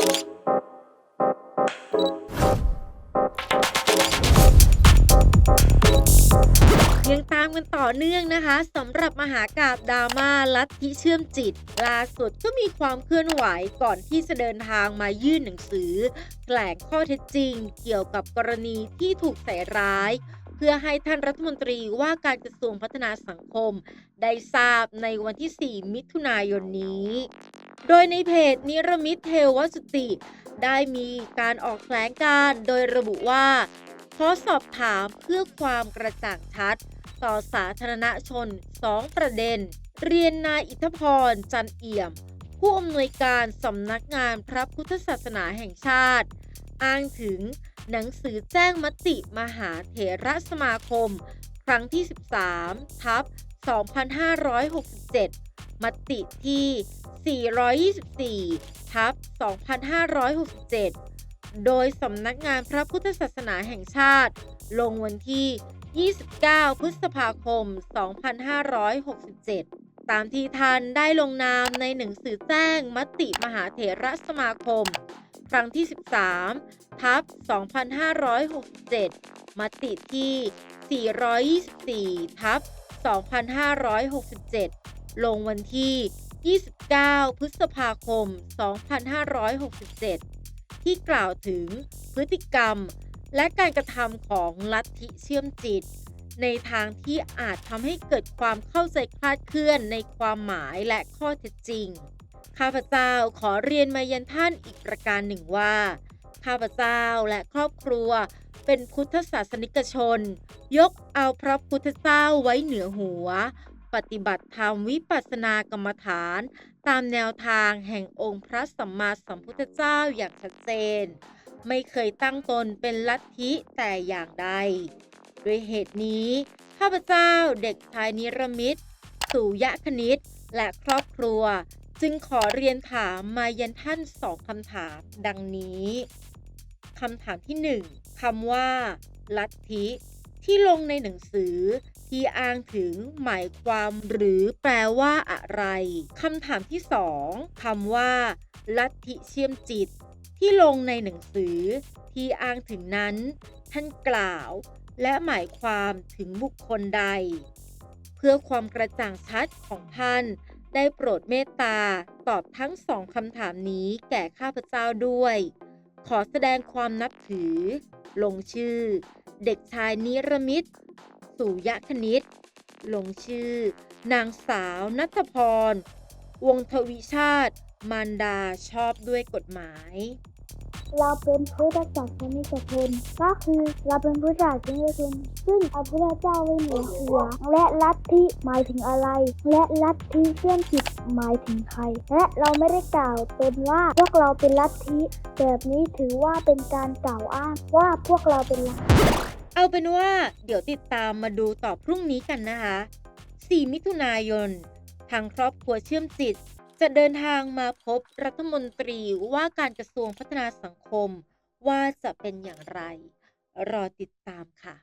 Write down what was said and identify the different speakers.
Speaker 1: ยังตามกันต่อเนื่องนะคะสำหรับมหากาบดราม่าลัทธิเชื่อมจิต ล่าสุดก็มีความเคลื่อนไหวก่อนที่จะเดินทางมายื่นหนังสือแถลงข้อเท็จจริง เกี่ยวกับกรณีที่ถูกใส่ร้าย เพื่อให้ท่านรัฐมนตรีว่าการกระทรวงพัฒนาสังคม ได้ทราบในวันที่ 4 มิถุนายนนี้ โดยในเพจนิรมิตเทวสุติ ได้มีการออกแถลงการโดยระบุว่า ขอสอบถามเพื่อความกระจ่างชัด ต่อสาธารณชน 2 ประเด็น เรียนนายอิทธพร จันเอี่ยม ผู้อำนวยการสำนักงานพระพุทธศาสนาแห่งชาติ อ้างถึงหนังสือแจ้งมติมหาเถระสมาคม ครั้งที่ 13 ทับ 2567 มติที่ 424 ทับ 2567 โดยสำนักงานพระพุทธศาสนาแห่งชาติ ลงวันที่ 29 พฤษภาคม 2567 ตามที่ท่านได้ลงนามในหนังสือแจ้งมติมหาเถระสมาคม ครั้งที่ 13 ทับ 2567 มติที่ 424 ทับ 2567 ลงวันที่ 29 พฤษภาคม 2567 ที่กล่าวถึงพฤติกรรม และการกระทำของลัทธิเชื่อมจิต ในทางที่อาจทำให้เกิดความเข้าใจคลาดเคลื่อนในความหมายและข้อเท็จจริง ข้าพเจ้าขอเรียนมายันท่านอีกประการหนึ่งว่า ข้าพเจ้าและครอบครัวเป็นพุทธศาสนิกชน ยกเอาพระพุทธเจ้าไว้เหนือหัว ปฏิบัติธรรมวิปัสสนากรรมฐาน ตามแนวทางแห่งองค์พระสัมมาสัมพุทธเจ้าอย่างชัดเจน ไม่เคยตั้งตนเป็นลัทธิแต่อย่างใด ด้วยเหตุนี้ ข้าพเจ้าเด็กชายนิรมิตสุยะคณิตและครอบครัว จึงขอเรียนถามมายันท่านสองคำถามดังนี้คำถามที่หนึ่งคำว่า ลัทธิ ที่ลงในหนังสือ ที่อ้างถึงหมายความหรือแปลว่าอะไรคำถามที่สองคำว่า ลัทธิเชื่อมจิต ที่ลงในหนังสือ ที่อ้างถึงนั้น ท่านกล่าว และหมายความถึงบุคคลใด เพื่อความกระจ่างชัดของท่านได้โปรดเมตตาตอบทั้งสองคำถามนี้แก่ข้าพเจ้าด้วย ขอแสดงความนับถือ ลงชื่อ เด็กชายนิรมิตสุยะคณิตลงชื่อ นางสาวนัทพร วงทวิชาติ มารดาชอบด้วยกฎหมาย
Speaker 2: เราเป็นพุทธศาสนิกชนก็คือเราเป็นพุทธศาสนิกชนซึ่งเอาพระเจ้าไว้เหนือหัวและลัทธิหมายถึงอะไร และลัทธิเชื่อมจิตหมายถึงใคร และเราไม่ได้กล่าวตนว่าพวกเราเป็นลัทธิ แบบนี้ถือว่าเป็นการกล่าวอ้างว่าพวกเราเป็นลัทธิ
Speaker 1: เอาเป็นว่าเดี๋ยวติดตามมาดูต่อพรุ่งนี้กันนะคะ 4 มิถุนายน ทางครอบครัวเชื่อมจิต จะเดินทางมาพบรัฐมนตรีว่าการกระทรวงพัฒนาสังคม ว่าจะเป็นอย่างไร รอติดตามค่ะ